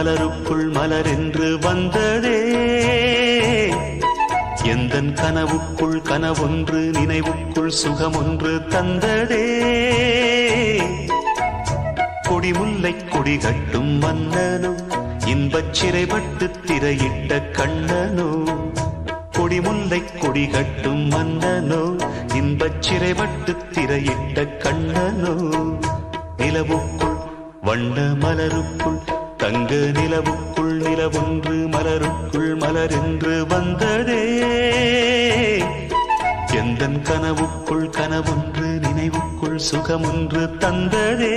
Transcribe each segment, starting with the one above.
மலருக்குள் மலரென்று வந்ததே. எந்தன் கனவுக்குள் கனவொன்று நினைவுக்குள் சுகமொன்று தந்ததே. கொடிமுல்லை கொடி கட்டும் மன்னனோ இன்பச் சிறைப்பட்டு திரையிட்ட கண்ணனோ. கொடிமுல்லை கொடி கட்டும் மன்னனோ இன்பச் சிறைப்பட்டு திரையிட்ட கண்ணனோ. நிலவுக்குள் வண்ண மலருக்குள் தங்க நிலவுக்குள் நிலவொன்று மலருக்குள் மலரென்று வந்ததே. எந்தன் கனவுக்குள் கனவொன்று நினைவுக்குள் சுகமொன்று தந்ததே.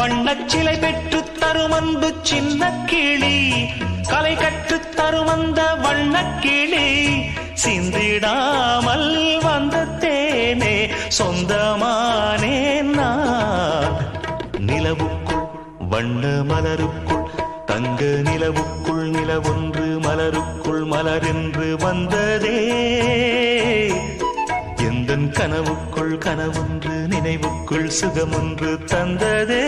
வண்ணச்சிலை பெற்று தரும் அன்பு சின்ன கிளி. கலை கற்றுத் தரும் அந்த வண்ணக்கிளி சிந்திடாமல் வந்த தேனே சொந்தமானே நான். நிலவுக்குள் வண்ண மலருக்குள் தங்க நிலவுக்குள் நிலவொன்று மலருக்குள் மலரென்று வந்ததே. எந்தன் கனவுக்குள் கனவொன்று நினைவுக்குள் சுகமொன்று தந்ததே.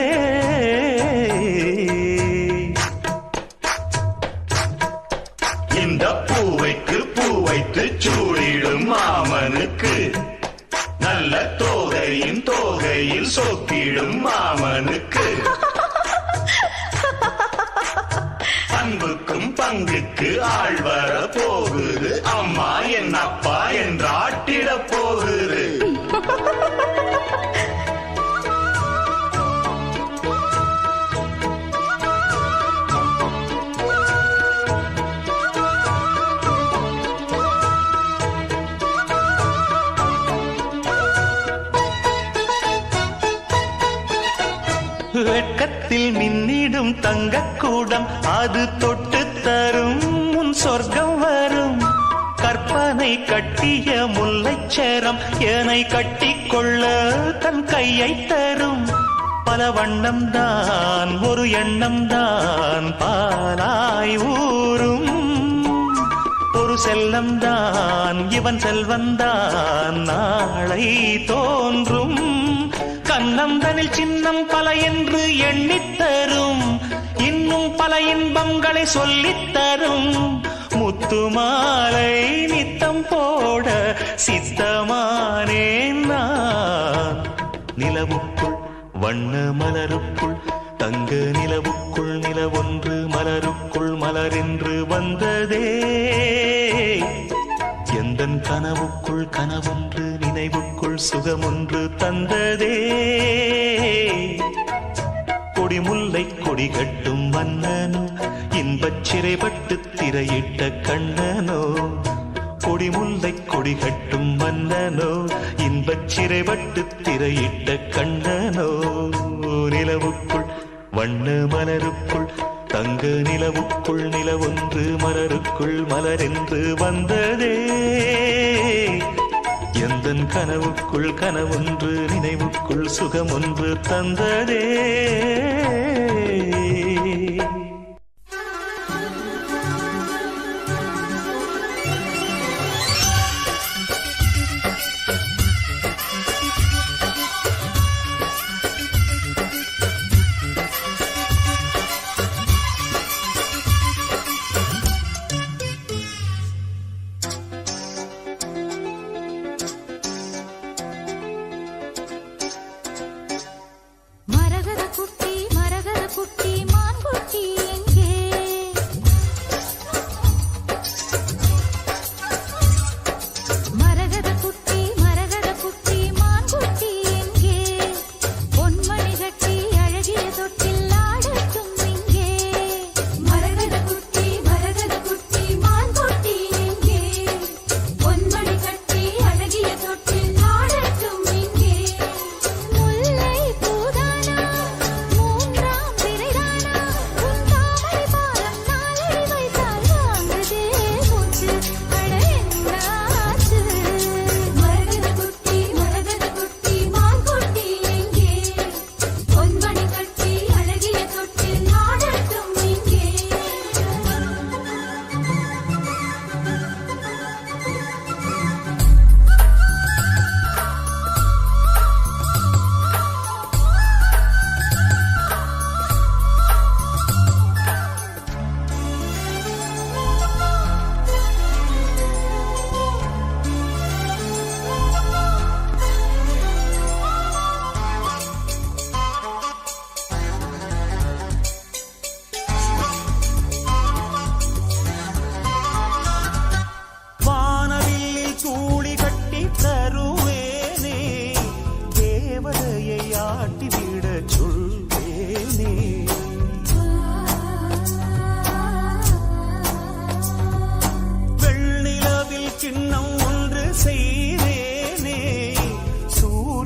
வெட்கத்தில் மின்னிடும் தங்கக்கூடம் அது தொட்டு தரும் உன் சொர்க்கம் வரும். கற்பனை கட்டிய முல்லைச்சரம் ஏனை கட்டிக்கொள்ள தன் கையை தரும். பல வண்ணம் தான் ஒரு எண்ணம் தான் பாலாய் ஊரும் ஒரு செல்லம் தான் இவன் செல்வந்தான் நாளை தோன்றும். கண்ணந்தனில் சின்னம் பல என்று எண்ணித்தரும். இன்னும் பல இன்பங்களை சொல்லித்தரும். முத்துமாலை நித்தம் போட சித்தமானேன் நான் நிலவுக்குள் வண்ண மலருக்குள் தங்க நிலவுக்குள் நிலவொன்று மலருக்குள் மலரென்று வந்ததே. எந்தன் கனவுக்குள் கனவும் நினைவுக்குள் சுகமொன்று தந்ததே. கொடிமுல்லை கொடி கட்டும் மன்னனோ இன்பச் சிறைப்பட்டு திரையிட்ட கண்ணனோ. கொடிமுல்லை கொடி கட்டும் மன்னனோ இன்பச் சிறைப்பட்டு திரையிட்ட கண்ணனோ. நிலவுக்குள் வண்ண மலருக்குள் தங்க நிலவுக்குள் நிலவொன்று மலருக்குள் மலரென்று வந்ததே. எந்தன் கனவுக்குள் கனவொன்று நினைவுக்குள் சுகமொன்று தந்ததே.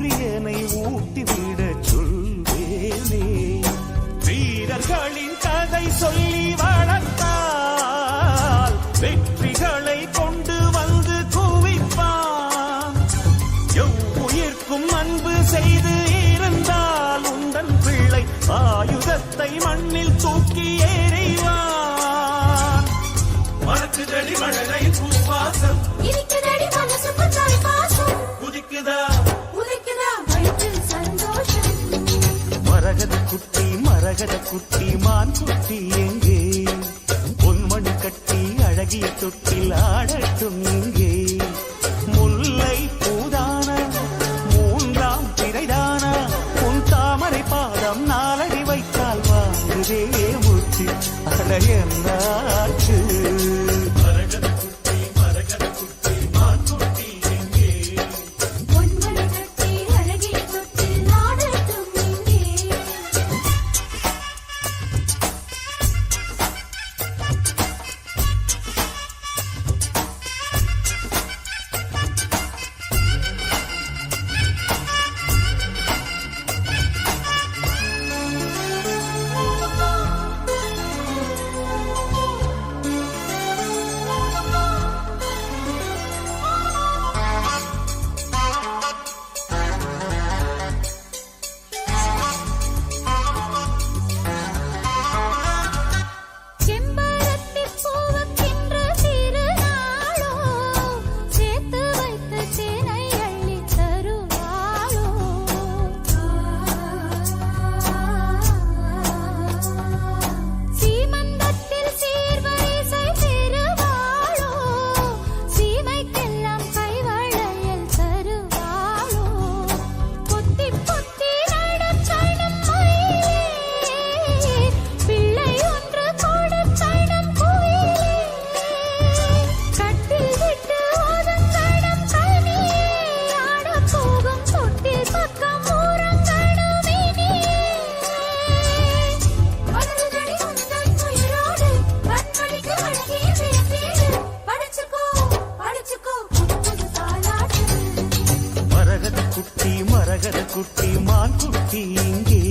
சூரியனை ஊட்டிவிட சொல்வேனே. வீரர்களின் கதை சொல்லி வளர்த்தால் வெற்றிகளை கொண்டு வந்து குவிப்பான். எவ்வுயிர்க்கும் அன்பு செய்து இருந்தால் உந்தன் பிள்ளை ஆயுதத்தை மண்ணில் தூக்கி எறிவான். மறக்குதடி மழலை பூவாசம். குதிக்குதா? மரகத குட்டி மரகத குட்டி மான் குட்டி எங்கே? பொன்மணி கட்டி அழகிய தொட்டில் ஆடட்டும் இங்கே. முல்லை பூதான மூன்றாம் திரைதான உன் தாமரை பாதம் நாலடி வைத்தால் வாங்குதே மூச்சு அடையன்னாச்சு நான் குட்டி இங்கே.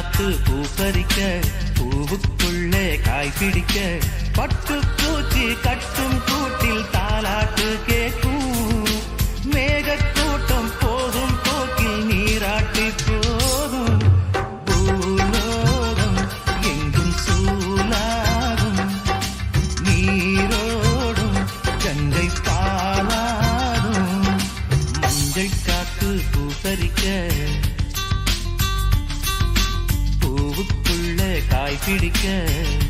காத்து பூ பறிக்க பூவுக்குள்ளே காய் பிடிக்க பட்டு பூச்சி கட்டும் கூட்டில் தாலாட்டு கேட்கும். பூவுக்குள்ள காய் பிடிக்க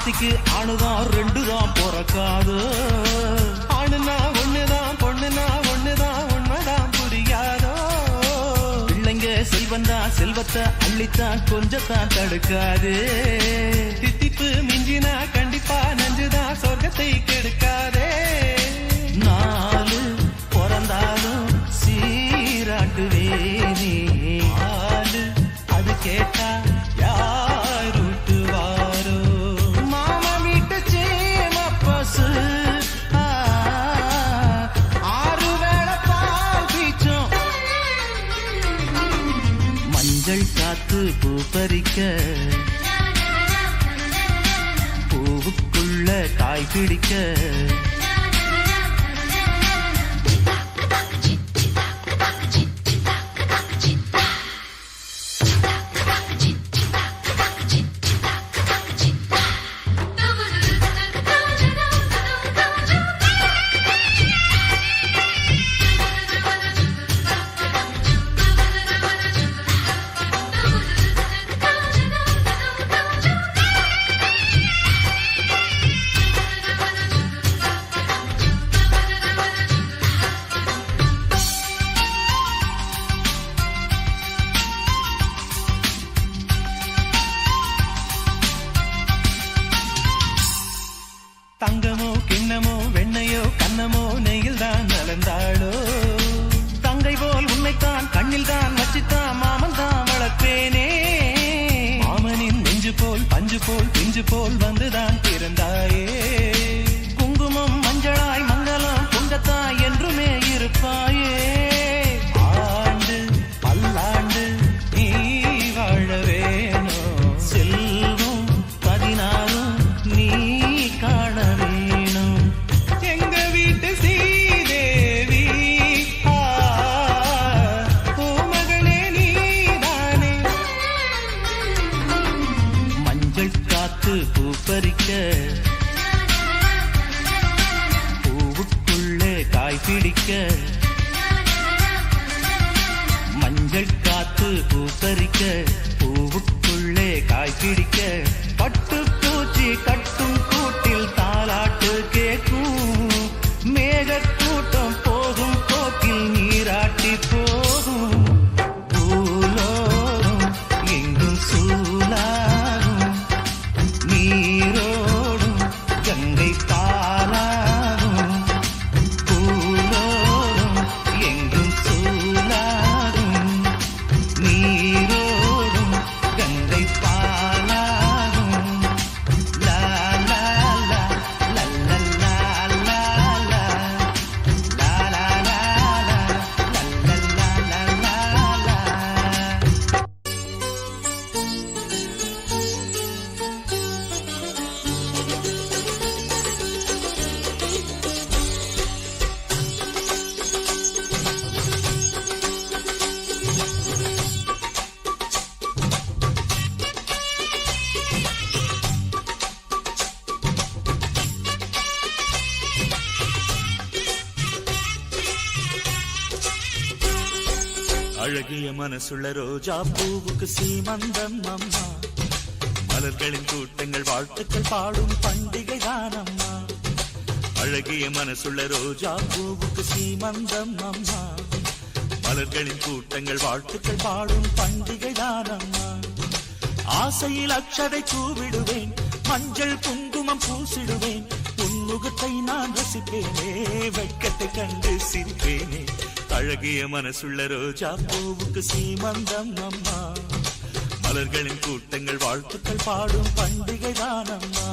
ஆஸ்திக்கு ஆணுதான் ரெண்டுதான் பிறக்காது. ஆணுனா ஒண்ணுதான் பொண்ணுனா ஒண்ணுதான் உண்மைதான் புரியாதோ. பிள்ளைங்க செல்வந்தான் செல்வத்தை அள்ளித்தான் கொஞ்சத்தான் தடுக்காது. தித்திப்பு மிஞ்சினா கண்டிப்பா நஞ்சுதான் சொர்க்கத்தை கெடுக்காதே. நாலு பிறந்தாலும் சீராட்டுவே. பூ பறிக்க. பூவுக்குள்ள காய் பிடிக்க. பிஞ்சு போல் வந்துதான் பிறந்தாயே. பிடிக்க. மஞ்சள் காத்து பூசரிக்க. பூவுக்குள்ளே காய் பிடிக்க. பட்டு பூச்சி கட்டும் கூட்டில் தாலாட்டு கேட்க. அழகிய மனசுள்ள ரோஜா பூவுக்கு சீமந்தம் அம்மா மலர்களின் கூட்டங்கள் வாழ்த்துக்கள் பாடும் பண்டிகை தானம்மா. அழகிய மனசுள்ள ரோஜா பூவுக்கு சீமந்தம் அம்மா மலர்களின் கூட்டங்கள் வாழ்த்துக்கள் பாடும் பண்டிகை தானம்மா. ஆசையில் அச்சதை கூவிடுவேன் மஞ்சள் குங்குமம் பூசிடுவேன். உன் முகத்தை நான் ரசிப்பேனே வெட்கத்தை கண்டு சிரிப்பேனே. அழகிய மனசுள்ள ரோஜா பூவுக்கு சீமந்தம் அம்மா. மலர்களின் கூட்டங்கள் வாழ்த்துக்கள் பாடும் பண்டிகை தானம்மா.